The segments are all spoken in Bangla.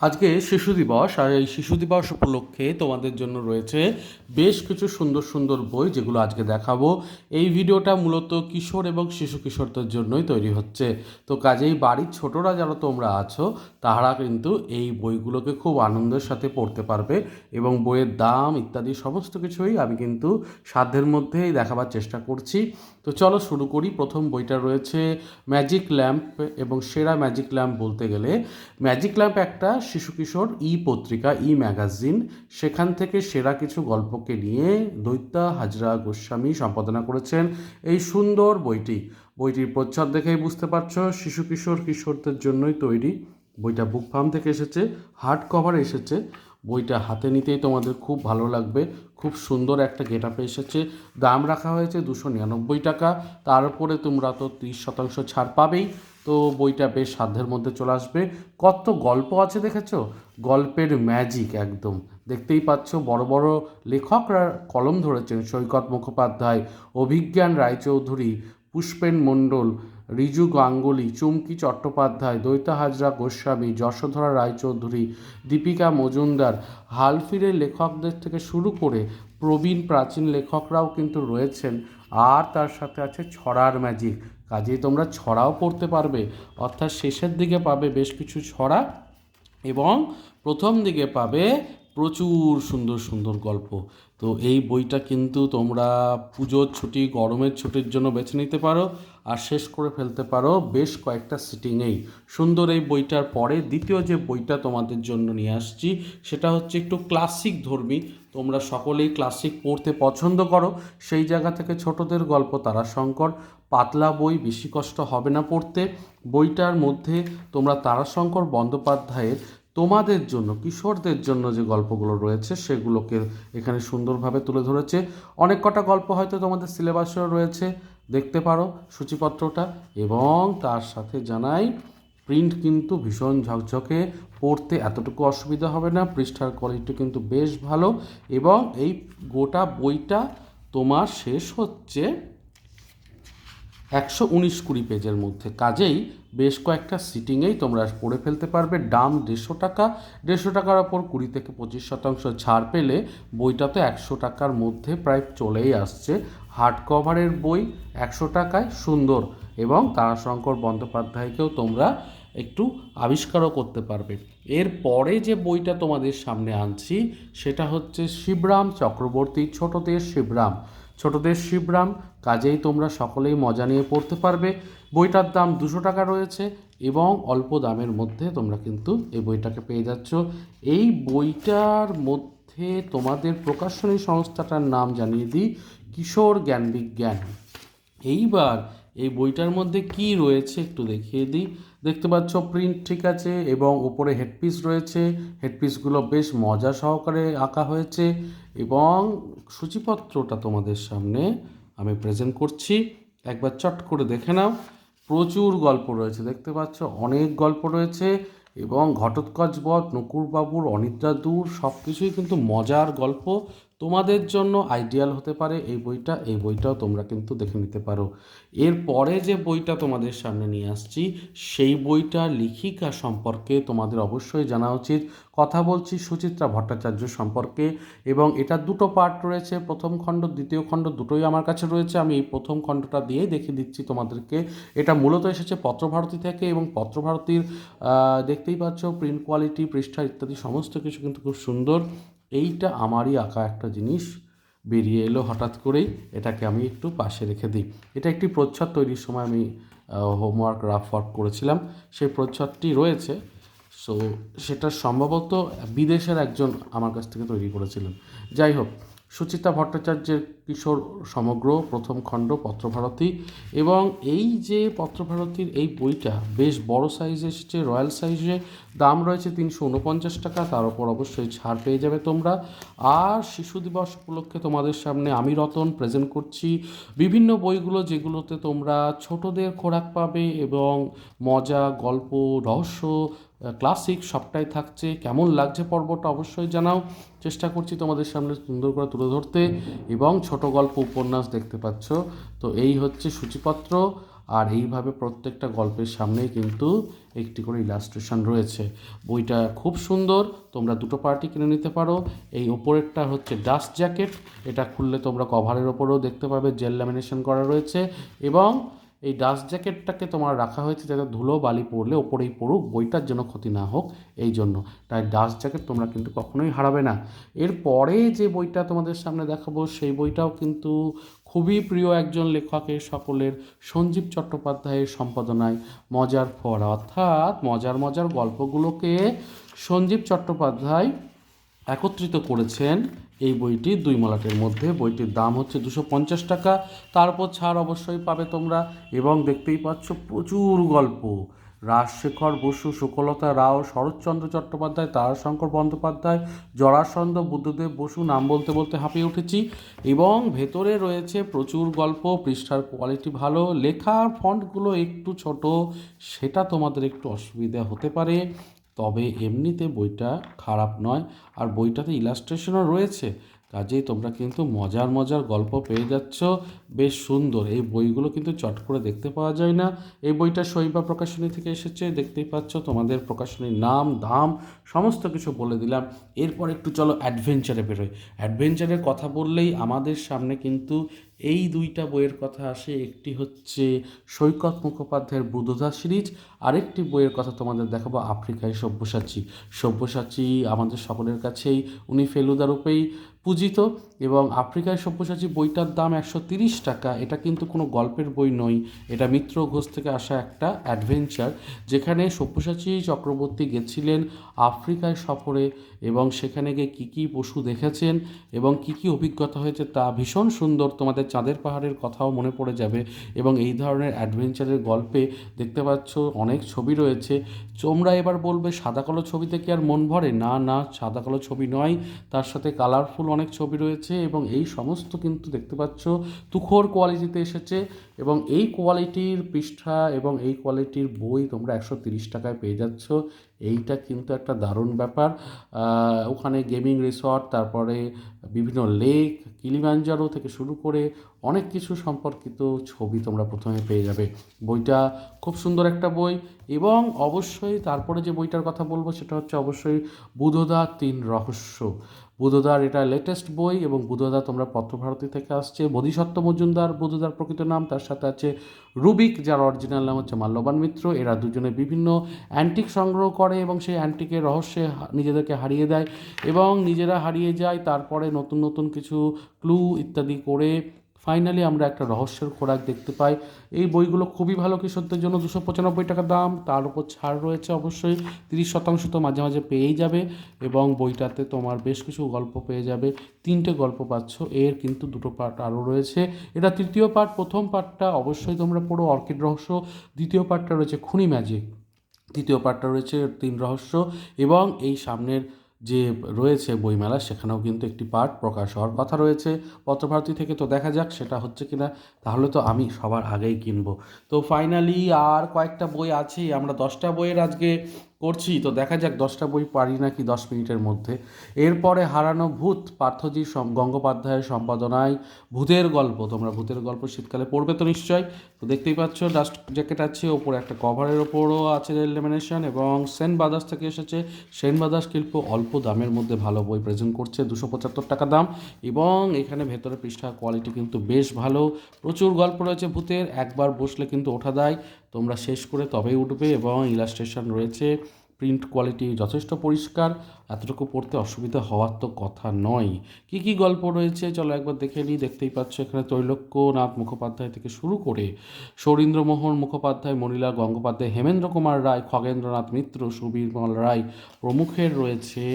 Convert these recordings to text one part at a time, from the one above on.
আজকে শিশু দিবস, আর এই শিশু দিবস উপলক্ষে তোমাদের জন্য রয়েছে বেশ কিছু সুন্দর সুন্দর বই যেগুলো আজকে দেখাবো। এই ভিডিওটা মূলত কিশোর এবং শিশু কিশোরদের জন্যই তৈরি হচ্ছে। তো কাজেই বাড়ির ছোটরা যারা তোমরা আছো, তাহারা কিন্তু এই বইগুলোকে খুব আনন্দের সাথে পড়তে পারবে এবং বইয়ের দাম ইত্যাদি সমস্ত কিছুই আমি কিন্তু সাধ্যের মধ্যেই দেখাবার চেষ্টা করছি। তো চলো শুরু করি। প্রথম বইটা রয়েছে ম্যাজিক ল্যাম্প এবং সেরা ম্যাজিক ল্যাম্প বলতে গেলে। ম্যাজিক ল্যাম্প একটা শিশু কিশোর ই পত্রিকা, ই ম্যাগাজিন, সেখান থেকে সেরা কিছু গল্পকে নিয়ে দৈত্যা হাজরা গোস্বামী সম্পাদনা করেছেন এই সুন্দর বইটি। বইটির প্রচ্ছদ দেখেই বুঝতে পারছ, শিশু কিশোর কিশোরদের জন্যই তৈরি। বইটা বুক ফার্ম থেকে এসেছে, হার্ড কভার এসেছে। বইটা হাতে নিতেই তোমাদের খুব ভালো লাগবে। খুব সুন্দর একটা গেট আপে এসেছে। দাম রাখা হয়েছে দুশো নিরানব্বই টাকা। তার উপরে তোমরা তো তিরিশ শতাংশ ছাড় পাবেই। তো বইটা বেশ সাধ্যের মধ্যে চলে আসবে। কত গল্প আছে দেখেছ? গল্পের ম্যাজিক একদম। দেখতেই পাচ্ছ বড় বড় লেখকরা কলম ধরেছেন। সৈকত মুখোপাধ্যায়, অভিজ্ঞান রায়চৌধুরী, পুষ্পেন মণ্ডল, রিজু গাঙ্গুলি, চুমকি চট্টোপাধ্যায় দৈতা হাজরা গোস্বামী, যশোধরা রায়চৌধুরী, দীপিকা মজুমদার হালফিরের লেখকদের থেকে শুরু করে প্রবীণ প্রাচীন লেখকরাও কিন্তু রয়েছেন। আর তার সাথে আছে ছড়ার ম্যাজিক কাজেই তোমরা ছড়াও পড়তে পারবে। অর্থাৎ শেষের দিকে পাবে বেশ কিছু ছড়া এবং প্রথম দিকে পাবে প্রচুর সুন্দর সুন্দর গল্প। তো এই বইটা কিন্তু তোমরা পুজোর ছুটি, গরমের ছুটির জন্য বেছে নিতে পারো আর শেষ করে ফেলতে পারো বেশ কয়েকটা সিটিংয়েই সুন্দর এই বইটার পরে দ্বিতীয় যে বইটা তোমাদের জন্য নিয়ে আসছি, সেটা হচ্ছে একটু ক্লাসিক ধর্মী। তোমরা সকলেই ক্লাসিক পড়তে পছন্দ করো। সেই জায়গা থেকে ছোটদের গল্প, তারাশঙ্কর। পাতলা বই, বেশি কষ্ট হবে না পড়তে। বইটার মধ্যে তোমরা তারাশঙ্কর বন্দ্যোপাধ্যায়ের তোমাদের জন্য, কিশোরদের জন্য যে গল্পগুলো রয়েছে, সেগুলোকে এখানে সুন্দরভাবে তুলে ধরেছে। অনেক কটা গল্প হয়তো তোমাদের সিলেবাসেও রয়েছে, দেখতে পারো সূচিপত্রটা। এবং তার সাথে জানাই, প্রিন্ট কিন্তু ভীষণ ঝকঝকে, পড়তে এতটুকু অসুবিধা হবে না, পৃষ্ঠার কোয়ালিটি কিন্তু বেশ ভালো। এবং এই গোটা বইটা তোমার শেষ হচ্ছে একশো উনিশ কুড়ি পেজের মধ্যে। কাজেই বেশ কয়েকটা সিটিংয়েই তোমরা পড়ে ফেলতে পারবে। দাম দেড়শো টাকা। দেড়শো টাকার ওপর কুড়ি থেকে পঁচিশ শতাংশ ছাড় পেলে বইটা তো একশো টাকার মধ্যে প্রায় চলেই আসছে। হার্ড কভারের বই একশো টাকায়, সুন্দর। এবং তারাশঙ্কর বন্দ্যোপাধ্যায়কেও তোমরা একটু আবিষ্কারও করতে পারবে। এর পরে যে বইটা তোমাদের সামনে আনছি, সেটা হচ্ছে শিবরাম চক্রবর্তী ছোটদের শিবরাম। ছোটদের শিবরাম, কাজেই তোমরা সকলেই মজা নিয়ে পড়তে পারবে। বইটার দাম দুশো টাকা রয়েছে এবং অল্প দামের মধ্যে তোমরা কিন্তু এই বইটাকে পেয়ে যাচ্ছ। এই বইটার মধ্যে তোমাদের প্রকাশনী সংস্থাটার নাম জানিয়ে দিই, কিশোর জ্ঞান বিজ্ঞান। এইবার এই বইটার মধ্যে কি রয়েছে একটু দেখিয়ে দিই। দেখতে পাচ্ছ প্রিন্ট ঠিক আছে এবং উপরে হেডপিস রয়েছে। হেডপিসগুলো বেশ মজা সহকারে আঁকা হয়েছে এবং সূচিপত্রটা তোমাদের সামনে আমি প্রেজেন্ট করছি। একবার চট করে দেখে নাও। প্রচুর গল্প রয়েছে, দেখতে পাচ্ছ? অনেক গল্প রয়েছে এবং ঘটোৎকচ বধ নকুরবাবুর, অনিদ্রা দূর সব কিছুই কিন্তু মজার গল্প। তোমাদের জন্য আইডিয়াল হতে পারে এই বইটা, এই বইটাও তোমরা কিন্তু দেখে নিতে পারো। এরপরে যে বইটা তোমাদের সামনে নিয়ে আসছি, সেই বইটা লেখিকা সম্পর্কে তোমাদের অবশ্যই জানা উচিত। কথা বলছি সুচিত্রা ভট্টাচার্য সম্পর্কে এবং এটা দুটো পার্ট রয়েছে, প্রথম খণ্ড, দ্বিতীয় খণ্ড দুটোই আমার কাছে রয়েছে। আমি এই প্রথম খণ্ডটা দিয়েই দেখে দিচ্ছি তোমাদেরকে। এটা মূলত এসেছে পত্রভারতী থেকে এবং পত্রভারতীর দেখতেই পাচ্ছ প্রিন্ট কোয়ালিটি পৃষ্ঠা ইত্যাদি সমস্ত কিছু কিন্তু খুব সুন্দর। এইটা আমারই আঁকা একটা জিনিস। বেরিয়ে এলো হঠাৎ করেই, এটাকে আমি একটু পাশে রেখে দিই। এটা একটি প্রচ্ছদ তৈরির সময় আমি হোমওয়ার্ক রাফ ওয়ার্ক করেছিলাম। সেই প্রচ্ছদটি রয়েছে। সো সেটা সম্ভবত বিদেশের একজন আমার কাছ থেকে তৈরি করেছিলেন। যাই হোক সুচিতা ভট্টাচার্যের কিশোর সমগ্র প্রথম খণ্ড পত্রভারতী এবং এই যে পত্রভারতীর এই বইটা বেশ বড় সাইজে এসেছে, রয়্যাল সাইজে, দাম রয়েছে তিনশো উনপঞ্চাশ টাকা, তার উপর অবশ্যই ছাড় পেয়ে যাবে তোমরা। আর শিশু দিবস উপলক্ষে তোমাদের সামনে আমি রতন প্রেজেন্ট করছি বিভিন্ন বইগুলো যেগুলোতে তোমরা ছোটদের খোরাক পাবে এবং মজা, গল্প, রহস্য ক্লাসিক সবটাই থাকছে। কেমন লাগছে পর্বটা অবশ্যই জানাও। চেষ্টা করছি তোমাদের সামনে সুন্দর করে তুলে ধরতে এবং ছোট গল্প উপন্যাস দেখতে পাচ্ছ। তো এই হচ্ছে সূচিপত্র আর এইভাবে প্রত্যেকটা গল্পের সামনেই কিন্তু একটি করে ইলাস্ট্রেশন রয়েছে। বইটা খুব সুন্দর, তোমরা দুটো পার্টি কিনে নিতে পারো। এই ওপরেরটা হচ্ছে ডাস্ট জ্যাকেট এটা খুললে তোমরা কভারের ওপরেও দেখতে পাবে জেল ল্যামিনেশন করা রয়েছে এবং এই ডাস্ট জ্যাকেটটাকে তোমার রাখা হয়েছে যাতে ধুলো, বালি পড়লে ওপরেই পড়ুক, বইটার জন্য ক্ষতি না হোক, এই জন্য। তাই ডাস্ট জ্যাকেট তোমরা কিন্তু কখনোই হারাবে না। এরপরে যে বইটা তোমাদের সামনে দেখাবো, সেই বইটাও কিন্তু খুবই প্রিয় একজন লেখকের সকলের, সঞ্জীব চট্টোপাধ্যায়ের সম্পাদনায় মজার ফোয়ারা অর্থাৎ মজার মজার গল্পগুলোকে সঞ্জীব চট্টোপাধ্যায় একত্রিত করেছেন এই বইটি দুই মলাটের মধ্যে। বইটির দাম হচ্ছে দুশো পঞ্চাশ টাকা। তার উপর ছাড় অবশ্যই পাবে তোমরা এবং দেখতেই পাচ্ছ প্রচুর গল্প। রাজশেখর বসু, সুকলতা রাও, শরৎচন্দ্র চট্টোপাধ্যায়, তারাশঙ্কর বন্দ্যোপাধ্যায়, জরাসন্ধ, বুদ্ধদেব বসু নাম বলতে বলতে হাঁপিয়ে উঠেছি। এবং ভেতরে রয়েছে প্রচুর গল্প, পৃষ্ঠার কোয়ালিটি ভালো, লেখার ফন্টগুলো একটু ছোট, সেটা তোমাদের একটু অসুবিধা হতে পারে। তবে এমনিতে বইটা খারাপ নয়। আর বইটাতে ইলাস্ট্রেশনও রয়েছে। কাজেই তোমরা কিন্তু মজার মজার গল্প পেয়ে যাচ্ছ। বেশ সুন্দর। এই বইগুলো কিন্তু চট করে দেখতে পাওয়া যায় না। এই বইটা শৈবা প্রকাশনী থেকে এসেছে, দেখতেই পাচ্ছ তোমাদের প্রকাশনীর নাম, দাম, সমস্ত কিছু বলে দিলাম। এরপর একটু চলো অ্যাডভেঞ্চারে বেরোয় অ্যাডভেঞ্চারের কথা বললেই আমাদের সামনে কিন্তু এই দুইটা বইয়ের কথা আসে। একটি হচ্ছে সৈকত মুখোপাধ্যায়ের বুধদা সিরিজ, আরেকটি বইয়ের কথা তোমাদের দেখাবো আফ্রিকায় সব্যসাচী। সব্যসাচী আমাদের সকলের কাছেই, উনি ফেলুদা রূপেই পূজিত এবং আফ্রিকায় সব্যসাচী বইটার দাম একশো তিরিশ টাকা। এটা কিন্তু কোনো গল্পের বই নয়। এটা মিত্র ঘোষ থেকে আসা একটা অ্যাডভেঞ্চার যেখানে সব্যসাচী চক্রবর্তী গেছিলেন আফ্রিকায় সফরে এবং সেখানে গিয়ে কী কী পশু দেখেছেন এবং কী কী অভিজ্ঞতা হয়েছে তা ভীষণ সুন্দর। তোমাদের চাঁদের পাহাড়ের কথাও মনে পড়ে যাবে এবং এই ধরনের অ্যাডভেঞ্চারের গল্পে দেখতে পাচ্ছ অনেক ছবি রয়েছে। তোমরা এবার বলবে, সাদা কালো ছবিতে কি আর মন ভরে? না না, সাদা কালো ছবি নয়। তার সাথে কালারফুল অনেক ছবি রয়েছে এবং এই সমস্ত কিন্তু দেখতে পাচ্ছ, তুখোর কোয়ালিটিতে এসেছে এবং এই কোয়ালিটির পৃষ্ঠা এবং এই কোয়ালিটির বই তোমরা একশো তিরিশ টাকায় পেয়ে যাচ্ছ। এইটা কিন্তু একটা দারুণ ব্যাপার। ওখানে গেমিং রিসর্ট তারপরে বিভিন্ন লেক কিলিমাঞ্জারো থেকে শুরু করে অনেক কিছু সম্পর্কিত ছবি তোমরা প্রথমে পেয়ে যাবে। বইটা খুব সুন্দর একটা বই এবং অবশ্যই তারপরে যে বইটার কথা বলব সেটা হচ্ছে অবশ্যই বুধদা তিন রহস্য। বুধদার এটা লেটেস্ট বই এবং বুধদা তোমরা পত্রভারতী থেকে আসছে। বোধিসত্ত্ব মজুমদার বুধদার প্রকৃত নাম, তার সাথে আছে রুবিক, যার অরিজিনাল নাম হচ্ছে মাল্যবান মিত্র। এরা দুজনে বিভিন্ন অ্যান্টিক সংগ্রহ করে এবং সেই অ্যান্টিকের রহস্যে নিজেদেরকে হারিয়ে দেয় এবং নিজেরা হারিয়ে যায়। তারপরে নতুন নতুন কিছু ক্লু ইত্যাদি করে ফাইনালি আমরা একটা রহস্যের খোরাক দেখতে পাই। এই বইগুলো খুবই ভালো কিশোরদের জন্য, দুশো পঁচানব্বই টাকা দাম। তার উপর ছাড় রয়েছে অবশ্যই, তিরিশ শতাংশ তো মাঝে মাঝে পেয়েই যাবে এবং বইটাতে তোমার বেশ কিছু গল্প পেয়ে যাবে। তিনটে গল্প পাচ্ছ, এর কিন্তু দুটো পার্ট আরও রয়েছে। এটা তৃতীয় পার্ট প্রথম পার্টটা অবশ্যই তোমরা পড়ো, অর্কিড রহস্য। দ্বিতীয় পার্টটা রয়েছে খুনি ম্যাজিক তৃতীয় পার্টটা রয়েছে তিন রহস্য এবং এই সামনের যে রয়েছে বইমেলা, সেখানেও কিন্তু একটি পার্ট প্রকাশ হওয়ার কথা রয়েছে। পত্রভারতী থেকে তো দেখা যাক সেটা হচ্ছে কিনা তাহলে তো আমি সবার আগেই কিনবো। তো ফাইনালি আর কয়েকটা বই আছে আমরা দশটা বইয়ের আজকে করছি, তো দেখা যাক দশটা বই পারি নাকি দশ মিনিটের মধ্যে। এরপরে হারানো ভূত, পার্থজি গঙ্গোপাধ্যায়ের সম্পাদনায় ভূতের গল্প। তোমরা ভূতের গল্প শীতকালে পড়বে তো নিশ্চয় তো দেখতেই পাচ্ছ ডাস্ট জ্যাকেট আছে, ওপরে একটা কভারের ওপরও আছে লেমিনেশন এবং সেন বাদাস থেকে এসেছে। সেন বাদাস শিল্প অল্প দামের মধ্যে ভালো বই প্রেজেন্ট করছে, দুশো পঁচাত্তর টাকা দাম। এবং এখানে ভেতরে পৃষ্ঠা কোয়ালিটি কিন্তু বেশ ভালো। প্রচুর গল্প রয়েছে ভূতের, একবার বসলে কিন্তু ওঠা দেয় তোমরা শেষ করে তবেই উঠবে এবং ইলাস্ট্রেশন রয়েছে। প্রিন্ট কোয়ালিটি যথেষ্ট পরিষ্কার, এতটুকু পড়তে অসুবিধা হওয়ার তো কথা নয়। কি কি গল্প রয়েছে? চলো একবার দেখে নিই। দেখতেই পাচ্ছ এখানে ত্রৈলোক্যনাথ মুখোপাধ্যায় থেকে শুরু করে সৌরীন্দ্রমোহন মুখোপাধ্যায় মণিলাল গঙ্গোপাধ্যায়, হেমেন্দ্র কুমার রায়, খগেন্দ্রনাথ মিত্র, সুবীরমল রায় প্রমুখের রয়েছে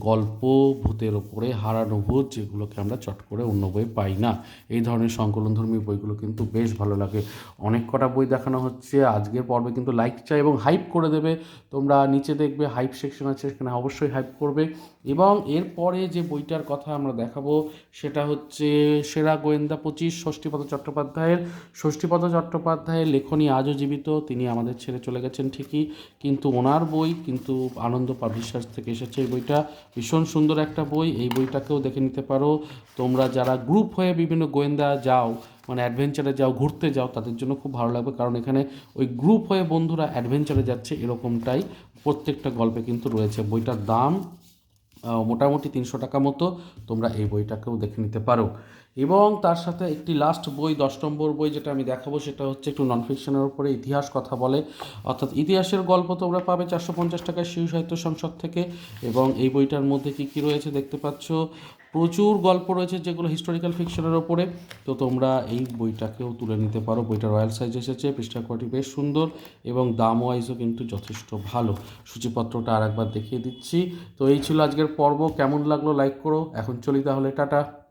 গল্প ভূতের ওপরে হারানো ভূত যেগুলোকে আমরা চট করে অন্য বই পাই না। এই ধরনের সংকলনধর্মী বইগুলো কিন্তু বেশ ভালো লাগে। অনেক কটা বই দেখানো হচ্ছে। আজকের পর্বে কিন্তু লাইক চাই এবং হাইপ করে দেবে। তোমরা নিচে দেখবে হাইপ সেকশন আছে, সেখানে অবশ্যই হাইপ করবে। এবং এরপরে যে বইটার কথা আমরা দেখাবো, সেটা হচ্ছে সেরা গোয়েন্দা পঁচিশ ষষ্ঠীপদ চট্টোপাধ্যায়ের। ষষ্ঠীপদ চট্টোপাধ্যায়ের লেখনী আজও জীবিত। তিনি আমাদের ছেড়ে চলে গেছেন ঠিকই। কিন্তু ওনার বই কিন্তু আনন্দ পাবলিশার্স থেকে এসেছে এই বইটা। ভীষণ সুন্দর একটা বই। এই বইটাকেও দেখে নিতে পারো। তোমরা যারা গ্রুপ হয়ে বিভিন্ন গোয়েন্দা যাও মানে অ্যাডভেঞ্চারে যাও, ঘুরতে যাও, তাদের জন্য খুব ভালো লাগবে। কারণ এখানে ওই গ্রুপ হয়ে বন্ধুরা অ্যাডভেঞ্চারে যাচ্ছে এরকমটাই প্রত্যেকটা গল্পে কিন্তু রয়েছে। বইটার দাম মোটামুটি তিনশো টাকা মতো। তোমরা এই বইটাকেও দেখে নিতে পারো। এবং তার সাথে একটি লাস্ট বই, দশ নম্বর বই যেটা আমি দেখাবো, সেটা হচ্ছে একটু নন ফিকশনের উপরে ইতিহাস কথা বলে। অর্থাৎ ইতিহাসের গল্প তোমরা পাবে চারশো পঞ্চাশ টাকায় শিশু সাহিত্য সংসদ থেকে। এবং এই বইটার মধ্যে কী কী রয়েছে দেখতে পাচ্ছ? প্রচুর গল্প রয়েছে যেগুলো হিস্টোরিক্যাল ফিকশনের ওপরে তো তোমরা এই বইটাকেও তুলে নিতে পারো। বইটা রয়্যাল সাইজ এসেছে পৃষ্ঠা কোয়ালিটি বেশ সুন্দর এবং দাম ওয়াইজও কিন্তু যথেষ্ট ভালো। সূচিপত্রটা আরেকবার দেখিয়ে দিচ্ছি। তো এই ছিল আজকের পর্ব। কেমন লাগল লাইক করো। এখন চলি তাহলে, টাটা।